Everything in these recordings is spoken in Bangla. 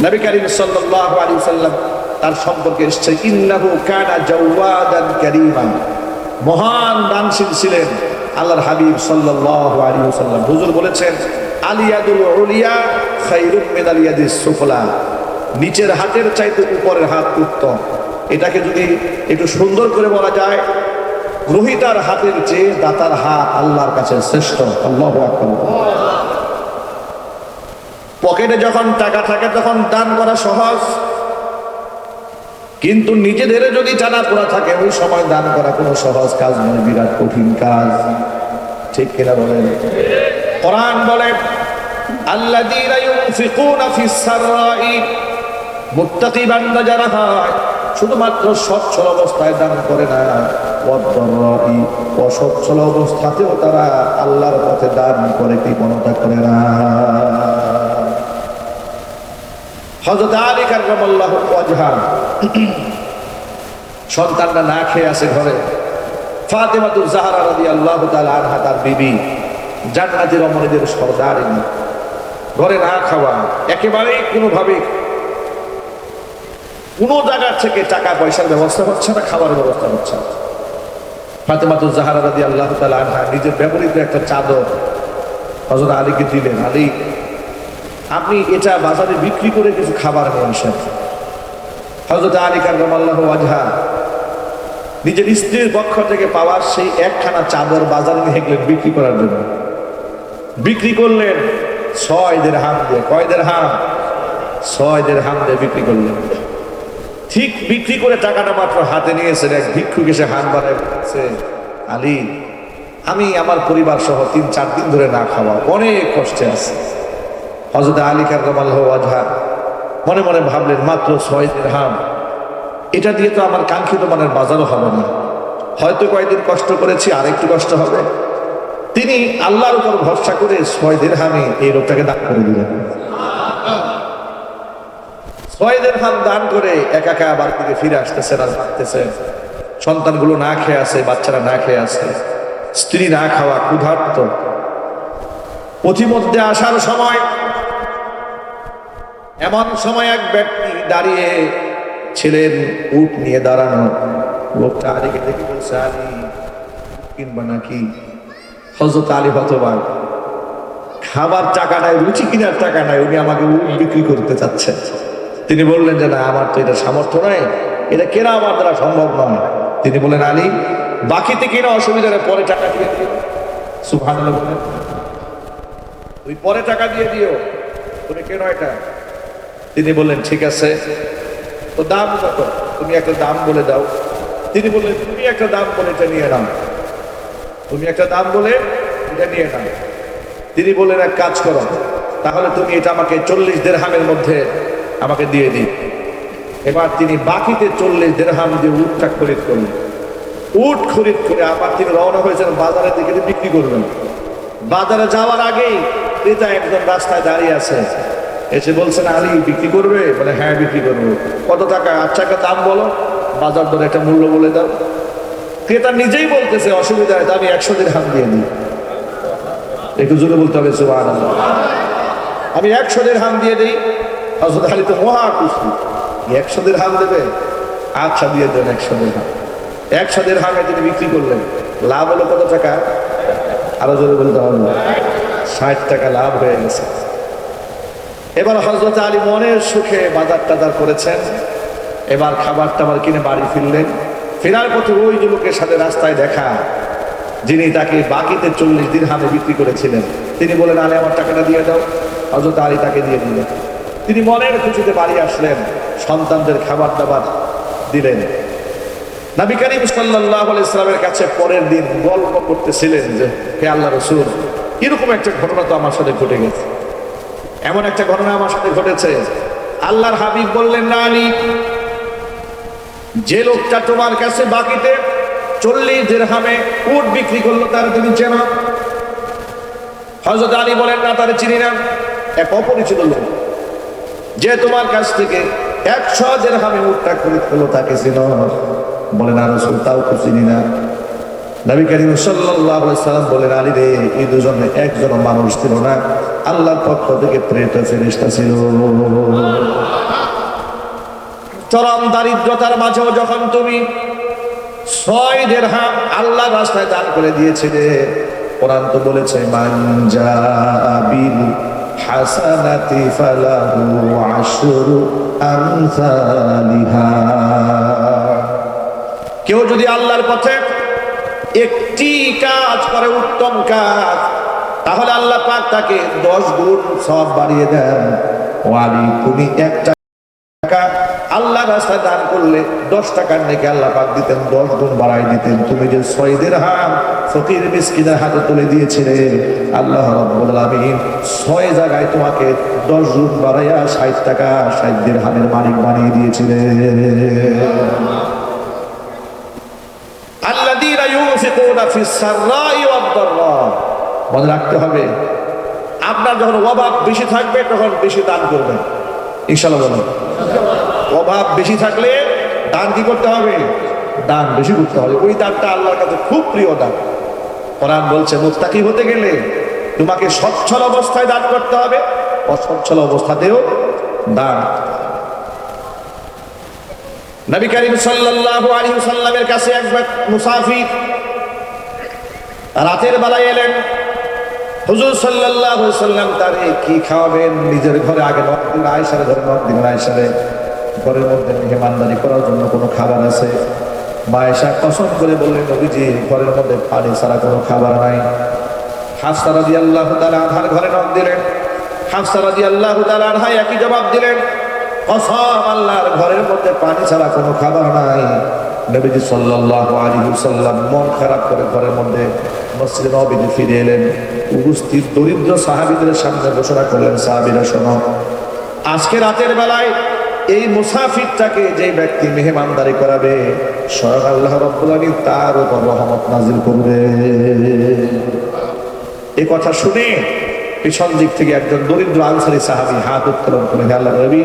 নবী করিম সাল্লাল্লাহু আলাইহি সাল্লাম তার সম্পর্কে এসেছে ইন্নাহু কানা জাওয়াদান কারীমান। মহান দানশীল ছিলেন আল্লাহর হাবিব সাল্লাল্লাহু আলাইহি ওয়াসাল্লাম। হুজুর বলেছেন আলিয়াদুল উলিয়া খায়রুম মিন আলিয়াদিস সুফলা নিচের হাতের চাইতে উপরের হাত উত্তম। এটাকে যদি একটু সুন্দর করে বলা যায়, গ্রহিতার হাতের চেয়ে দাতার হাত আল্লাহর কাছে শ্রেষ্ঠ। আল্লাহু আকবার। পকেটে যখন টাকা থাকে তখন দান করা সহজ। কিন্তু নিজেদের যদি টানা পড়া থাকে, ওই সময় দান করা কোনো সহজ কাজ নয়, বিরাট কঠিন কাজ। ঠিক কিনা বলেন? কোরআন বলে, আল্লাযীনা যারা হয়, শুধুমাত্র সচ্ছল অবস্থায় দান করে না তারা আল্লাহর পথে দান করে, কৃপণতা করে না। হজরত আলী কার্লাহ ওয়াজহান সন্তানরা না খেয়ে আছে ঘরে। ফাতেমাতুল জাহারা রাদি আল্লাহ আনহা তার বিবি জান্নাতি রমণীদের সর্দারিনী। ঘরে না খাওয়া, একেবারেই কোনোভাবে কোনো জায়গার থেকে টাকা পয়সার ব্যবস্থা হচ্ছে না, খাবারের ব্যবস্থা হচ্ছে না। ফাতেমাতুল জাহারা রাদি আল্লাহ আনহা নিজের ব্যবহৃত একটা চাদর হজরত আলীকে দিলেন। আলী আপনি এটা বাজারে বিক্রি করে কিছু খাবার আসেন হজরত আলী কার্লাহ আজহা নিজের স্ত্রীর পক্ষ থেকে পাওয়ার সেই একখানা চাদর বাজারে নিয়ে বিক্রি করার জন্য। বিক্রি করলেন ছয় দের হাম দিয়ে। কয় দের হাম ছয় দের হাম দিয়ে বিক্রি করলেন। ঠিক বিক্রি করে টাকাটা মাত্র হাতে নিয়েছেন এক ভিক্ষুক এসে হাত বাড়ায় আলী, আমি আমার পরিবার সহ তিন চার দিন ধরে না খাওয়া, অনেক কষ্টে আছে। হজরত আলী কার্লাহ আজহা মনে মনে ভাবলেন, মাত্র ছয় হাম এটা দিয়ে তো আমার কাঙ্ক্ষিত মানের বাজারও হবে না। হয়তো কয়েকদিন কষ্ট করেছি, আরেকটু কষ্ট হবে। তিনি আল্লাহর উপর ভরসা করে ছয় হামে এই লোকটাকে দান করে দিলেন। ছয় হাম দান করে একা একা বাড়ি থেকে ফিরে আসতেছে আর ভাবতেছেন সন্তানগুলো না খেয়ে আছে, বাচ্চারা না খেয়ে আছে। স্ত্রী না খাওয়া ক্ষুধার্ত। পথিমধ্যে আসার সময় এমন সময় এক ব্যক্তি দাঁড়িয়ে ছিলেন, উট নিয়ে দাঁড়ানো। লোকটা আলীকে দেখে বলছে, আলী কিনবা নাকি? হজরত আলী হতবাক, খাবার টাকা নাই, রুচি কিনার টাকা নাই, উনি আমাকে বিক্রি করতে চাচ্ছেন। তিনি বললেন যে, না, আমার তো এটা সামর্থ্য নয় এটা কেনা আমার দ্বারা সম্ভব নয়। তিনি বলেন আলী, বাকিতে কেনা অসুবিধা নেই, পরে টাকা দিয়ে দিও। সুভান ওই পরে টাকা দিয়ে দিও তুমি কেন এটা? তিনি বললেন, ঠিক আছে। তো দাম কত তুমি একটা দাম বলে দাও। তিনি বললেন, তুমি একটা দাম বলে এটা নিয়ে নাও। তুমি একটা দাম বলে এটা নিয়ে নাও। তিনি বললেন, এক কাজ করো, তাহলে তুমি এটা আমাকে চল্লিশ দেড়হামের মধ্যে আমাকে দিয়ে দিই। এবার তিনি বাকিতে চল্লিশ দেড়হাম দিয়ে উটটা খরিদ করলেন। উট খরিদ করে আবার তিনি রওনা হয়েছেন বাজারের দিকে বিক্রি করবেন বাজারে যাওয়ার আগেই ক্রেতা একজন রাস্তায় দাঁড়িয়ে আছে। এসে বলছেন, আলী, বিক্রি করবে? বলে হ্যাঁ বিক্রি করব। কত টাকা? আচ্ছা একটা দাম বলো। বাজার দরে একটা মূল্য বলে দাও। ক্রেতা নিজেই বলতেছে, অসুবিধা হয় আমি একশো দিন হাম দিয়ে দিই। একটু জোরে বলতে হবে সুবাহ আমি একশো দিন হাম দিয়ে দিই। হজরত আলী তো মহা খুশি। একশো দিন হাম দেবে? আচ্ছা দিয়ে দেন একশো দিন হাম একশো দিন হামে তিনি বিক্রি করলেন। লাভ হলো কত টাকা? আরও জোরে বলতে হবে। ষাট টাকা লাভ হয়ে গেছে। এবার হজরত আলী মনের সুখে বাজার টাজার করেছেন। এবার খাবার টাবার কিনে বাড়ি ফিরলেন। ফেরার পথে ওই যুবকের সাথে রাস্তায় দেখা, যিনি তাকে বাকিতে চল্লিশ দিন হাতে বিক্রি করেছিলেন। তিনি বলেন আলে, আমার টাকাটা দিয়ে দাও। হজরত আলী তাকে দিয়ে দিলেন। তিনি মনের খুশিতে বাড়ি আসলেন, সন্তানদের খাবার দাবার দিলেন। নবী করিম সাল্লাহ ইসলামের কাছে পরের দিন গল্প করতেছিলেন যে, হে আল্লাহ রসুল এরকম একটা ঘটনা তো আমার সাথে ঘটে গেছে। এমন একটা ঘটনা আমার সাথে ঘটেছে। আল্লাহর হাবিব বললেন না আলী যে লোকটা তোমার কাছে বাকিতে চল্লিশ দেড়হামে উট বিক্রি করল, তার তুমি চেনা? হজরত আলী বলেন, না, তার চিনি না। এক অপরিচিত লোক। যে তোমার কাছ থেকে একশো দেড়হামে উটটা খরিদ করল, তাকে চিন। বলেন, আর রসুল তাও তো চিনি না। নবী করিম আলাইহি সাল্লাম বলেন, আলী রে, এই দুজনে একজন মানুষ ছিল না। আল্লাহর পক্ষ থেকে প্রেরিত ফেরেশতা ছিল। চরম দারিদ্রতার মাঝেও যখন তুমি ছয় দেড়হাম আল্লাহ রাস্তায় দান করে দিয়েছিলে, কোরআন তো বলেছে মানজা বিল হাসানাতি ফালাহু আশরু কেউ যদি আল্লাহর পথে একটি কাজ করে, উত্তম কাজ তাহলে আল্লাহ পাক তাকে দশ গুণ সব বাড়িয়ে দেন। ওয়ালি, তুমি একটা টাকা আল্লাহ রাস্তায় দান করলে দশ টাকার নাকি আল্লাহ পাক দিতেন, দশ গুণ বাড়াই দিতেন। তুমি যে ছয়দের হাম ফকির মিসকিনের হাতে তুলে দিয়েছিলে, আল্লাহ রব্বুল ছয় জায়গায় তোমাকে দশ গুণ বাড়াইয়া ষাট টাকা ষাটদের হামের মালিক বানিয়ে দিয়েছিলে। আল্লাযীনা ইউনফিকুনা ফিস সাররাই ওয়াদ দাররা মনে রাখতে হবে। আপনার যখন অভাব বেশি থাকবে, তখন বেশি দান করবেন। ইনশাআল্লাহ বলুন অভাব বেশি থাকলে দান কি করতে হবে? দান বেশি করতে হবে। ওই দানটা আল্লাহর কাছে খুব প্রিয় দান। কোরআন বলছে, মুত্তাকি হতে গেলে তোমাকে সচ্ছল অবস্থায় দান করতে হবে। অসচ্ছল অবস্থাতেও দান নবী করিম সাল্লাল্লাহু আলাইহি সাল্লামের কাছে একবার মুসাফির রাতের বেলায় এলেন। হুজুর সাল্লাল্লাহু সাল্লাম তারে কি খাওয়াবেন? নিজের ঘরে আগে আয়েশার ঘরে দিন, আয়েশারে ঘরের মধ্যে মেহমানদারি করার জন্য কোনো খাবার আছে? মা আয়েশা কসম করে বললেন, নবীজি, ঘরের মধ্যে পানি ছাড়া কোনো খাবার নাই। হাফসা রাদিয়াল্লাহু তাআলা আধার ঘরে নক দিলেন। হাফসা রাদিয়াল্লাহু তাআলা আধায় একই জবাব দিলেন, কসম, আল্লাহর ঘরের মধ্যে পানি ছাড়া কোনো খাবার নাই। নবীজি সাল্লাল্লাহু আলাইহি ওয়াসাল্লাম মন খারাপ করে ঘরের মধ্যে মসজিদে নবীজি ফিরে এলেন। উপস্থিত দরিদ্র সাহাবীদের সামনে ঘোষণা করলেন, সাহাবীরা, শোনো, আজকে রাতের বেলায় এই মুসাফিরটাকে যে ব্যক্তি মেহমানদারি করাবে, স্বয়ং আল্লাহ রব্বুল আলামিন তার উপর রহমত নাজিল করবে। এই কথা শুনে পিছন দিক থেকে একজন দরিদ্র আনসারি সাহাবি হাত উত্তোলন করে আল্লাহ নবী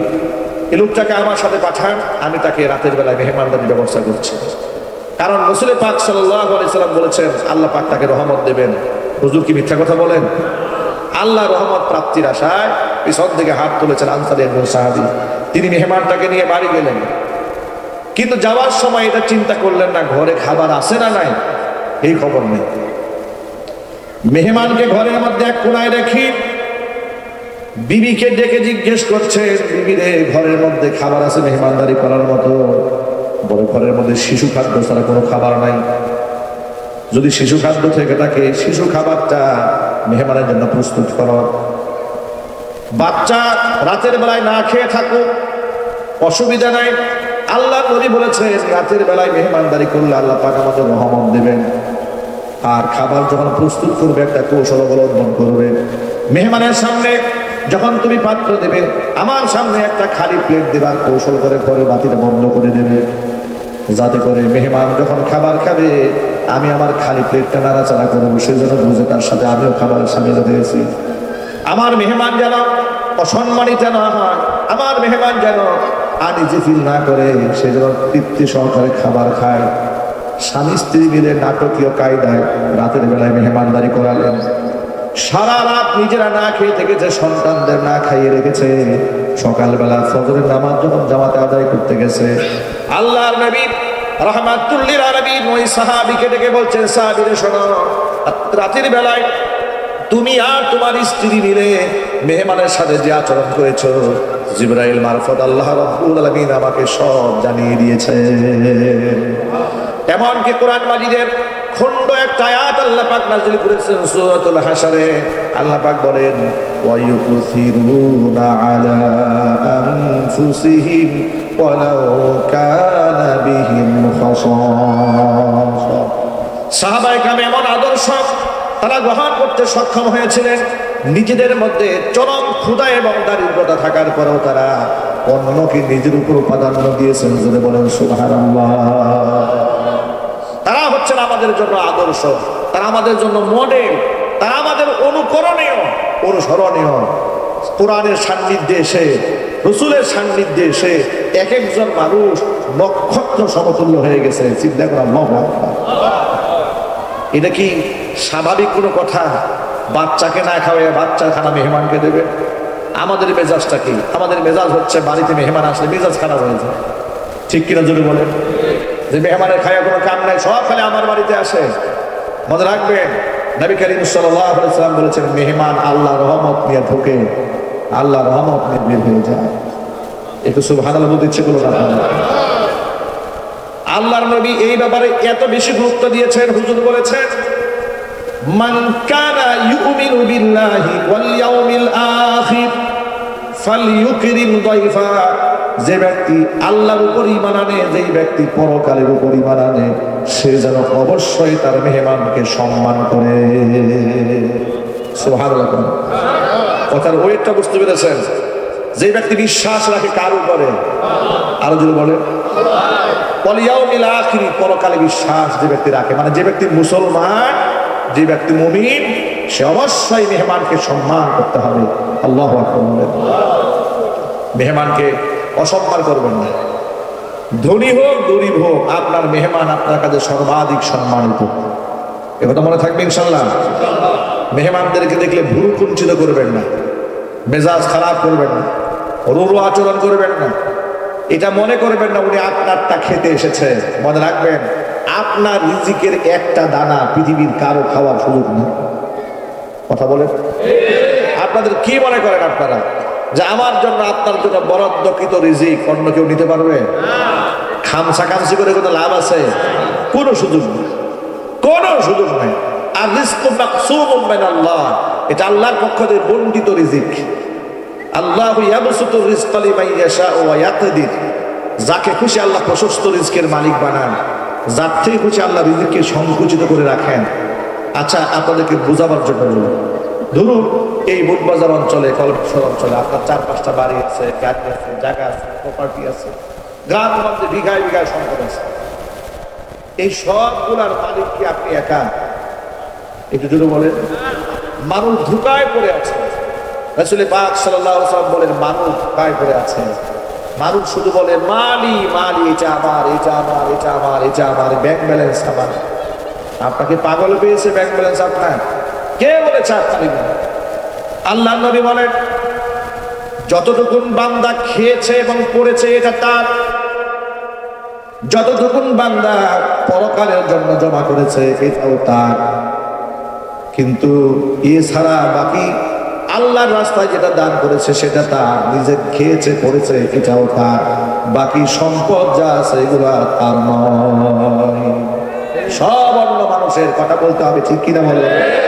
এই লোকটাকে আমার সাথে পাঠান, আমি তাকে রাতের বেলায় মেহমানদারির ব্যবস্থা করছি। কারণ রসুল পাক সাল্লাম বলেছেন, আল্লাহ পাক তাকে রহমত দেবেন। হুজুর কি মিথ্যা কথা বলেন? আল্লাহ রহমত প্রাপ্তির আশায় পিছন থেকে হাত তুলেছেন আনসারি একজন সাহাবি। তিনি মেহমানটাকে নিয়ে বাড়ি গেলেন। কিন্তু যাওয়ার সময় এটা চিন্তা করলেন না, ঘরে খাবার আছে না নাই? এই খবর নেই। মেহমানকে ঘরের মধ্যে এক কোনায় রেখি বিবিকে ডেকে জিজ্ঞেস করছে বিবিরে ঘরের মধ্যে খাবার আছে মেহমানদারি করার মতো? বড় ঘরের মধ্যে শিশু খাদ্য ছাড়া কোনো খাবার নাই। যদি শিশু খাদ্য থেকে থাকে, শিশু খাবারটা মেহমানের জন্য প্রস্তুত করো। বাচ্চা রাতের বেলায় না খেয়ে থাকুক, অসুবিধা নাই। আল্লাহ নবী বলেছেন, রাতের বেলায় মেহমানদারি করলে আল্লাহ পাক আমাদের রহমত দেবেন। আর খাবার যখন প্রস্তুত করবে, একটা কৌশল অবলম্বন করবে। মেহমানের সামনে যখন তুমি পাত্র দেবে, আমার সামনে একটা খালি প্লেট দেবার কৌশল করে পরে বাতিটা বন্ধ করে দেবে। যাতে করে মেহমান যখন খাবার খাবে, আমি আমার খালি প্লেটটা নাড়াচাড়া করব সেই জন্য বুঝে তার সাথে আমিও খাবার সামিল হয়েছি। আমার মেহমান যেন অসম্মানিত না হয়, আমার মেহমান যেন আনিজি ফিল না করে সে যেন তৃপ্তি সহকারে খাবার খায়। স্বামী স্ত্রী মিলে নাটকীয় কায়দায় রাতের বেলায় মেহমানদারি করালেন। সারা রাত নিজেরা না খেয়ে থেকেছে, সন্তানদের না খাইয়ে রেখেছে। সকালবেলা ফজরের নামাজ যখন জামাতে আদায় করতে গেছে, আল্লাহর নবী রহমাতুল্লিল আলামিন ওই সাহাবীকে ডেকে বলছেন, সাহাবীরে শোনো, রাতের বেলায় তুমি আর তোমার স্ত্রী মিলে মেহমানের সাথে যে আচরণ করেছ, জিব্রাইল মারফত আল্লাহ রাব্বুল আলামিন আমাকে সব জানিয়ে দিয়েছে। এমনকি কোরআন মাজিদের খণ্ড একটা আয়াত আল্লাহ পাক নাজিল করেছেন সূরাতুল হাশরে। আল্লাহ পাক বলেন, ওয়ায়ুকসিরুনা আলা আনফুসিহিম ওয়ালাউ কানা বিহিম খাসাসা। সাহাবায়ে কাম এমন আদর্শ তারা গ্রহণ করতে সক্ষম হয়েছিলেন। নিজেদের মধ্যে চরম ক্ষুধা এবং দারিদ্রতা থাকার পরেও তারা অন্যকে নিজের উপর প্রাধান্য দিয়েছেন। যদি বলেন, সুবহানাল্লাহ। আমাদের জন্য আদর্শ, তারা আমাদের জন্য মডেল তারা আমাদের অনুকরণীয়, অনুসরণীয়। কোরআনের সান্নিধ্যে এসে, রসুলের সান্নিধ্যে এসে এক একজন মানুষ নক্ষত্র সমতুল্য হয়ে গেছে। চিন্তা করা এটা কি স্বাভাবিক কোনো কথা? বাচ্চাকে না খাওয়াই বাচ্চা খানা মেহমানকে দেবে? আমাদের মেজাজটা কি? আমাদের মেজাজ হচ্ছে বাড়িতে মেহমান আসলে মেজাজ খারাপ হয়ে যায়। ঠিক কিনা যদি বলেন? যে মেহমানের খায়া কোনো কাম নাই, সব খালি আমার বাড়িতে আসে। মনে রাখবেন, নবী করিম সাল্লাম বলেছেন, মেহমান আল্লাহ রহমত নিয়ে ঢোকে, আল্লাহ রহমত নিয়ে হয়ে যায়। একটু সুবহানাল্লাহ বলতে ইচ্ছে করল? আল্লাহর নবী এই ব্যাপারে এত বেশি গুরুত্ব দিয়েছেন, হুজুর বলেছেন, মান ইউমিনু বিল্লাহি ওয়াল ইয়াউমিল আখির, ফালইউকরিম দাইফা। যে ব্যক্তি আল্লাহর উপর ঈমান আনে, যেই ব্যক্তি পরকালের উপর ঈমান আনে, সে যেন অবশ্যই তার মেহমানকে সম্মান করে। কথার ওয়েটটা বুঝতে পেরেছেন? যে ব্যক্তি বিশ্বাস রাখে কার উপরে? আরও যদি বলে পরকালে বিশ্বাস যে ব্যক্তি রাখে মানে যে ব্যক্তি মুসলমান, যে ব্যক্তি মুমিন, সে অবশ্যই মেহমানকে সম্মান করতে হবে। আল্লাহ। মেহমানকে অসম্মান করবেন না। ধনী হোক, গরিব হোক, আপনার মেহমান আপনার কাছে সর্বাধিক সম্মানিত। একথা মনে থাকবে ইনশাল্লাহ মেহমানদেরকে দেখলে ভুরু কুঞ্চিত করবেন না। মেজাজ খারাপ করবেন না। রুরু আচরণ করবেন না। এটা মনে করবেন না, উনি আপনারটা খেতে এসেছে। মনে রাখবেন, আপনার রিজিকের একটা দানা পৃথিবীর কারও খাওয়ার সুযোগ নেই। কথা বলেন। আপনাদের কি মনে করেন আপনারা? যে আমার জন্য আপনার জন্য বরাদ্দকৃত রিজিক অন্য কেউ নিতে পারবে? খামসা খামসি করে কোনো লাভ আছে? কোনো সুযোগ নেই। কোনো সুযোগ নেই। আর আল্লাহ এটা আল্লাহর পক্ষ থেকে রিজিক। আল্লাহ যাকে খুশি আল্লাহ প্রশস্ত মালিক বানান। আল্লাহ রিজিককে সংকুচিত করে রাখেন। আচ্ছা আপনাদেরকে বোঝাবার জন্য বলি ধরুন, এই বুটবাজার অঞ্চলে কলমসর অঞ্চলে আপনার চার পাঁচটা বাড়ি আছে, গাড়ি আছে, জায়গা আছে প্রপার্টি আছে, গ্রাম গঞ্জে বিঘায় বিঘায় সম্পদ আছে। এই সবগুলার মালিক কি আপনি একা? একটু যদি বলেন। মানুষ ধুকায় পড়ে আছে। রসুল পাক সাল্লাহ বলেন, মানুষ ধুকায় পড়ে আছে। মানুষ শুধু বলে, মালি মালি, এটা আমার এটা আমার এটা আমার এটা আমার ব্যাংক ব্যালেন্স আমার। আপনাকে পাগল পেয়েছে ব্যাংক ব্যালেন্স আপনার? কে বলেছে আপনার আল্লাহ নবী বলেন, যতটুকুন বান্দা খেয়েছে এবং পড়েছে এটা তার। যতটুকুন বান্দা পরকালের জন্য জমা করেছে এটাও তার। কিন্তু এছাড়া বাকি আল্লাহর রাস্তায় যেটা দান করেছে সেটা তার। নিজে খেয়েছে, পড়েছে, এটাও তার। বাকি সম্পদ যা আছে এগুলা তার নয়। সব অন্য মানুষের কথা বলতে হবে, ঠিক কিনা বলে?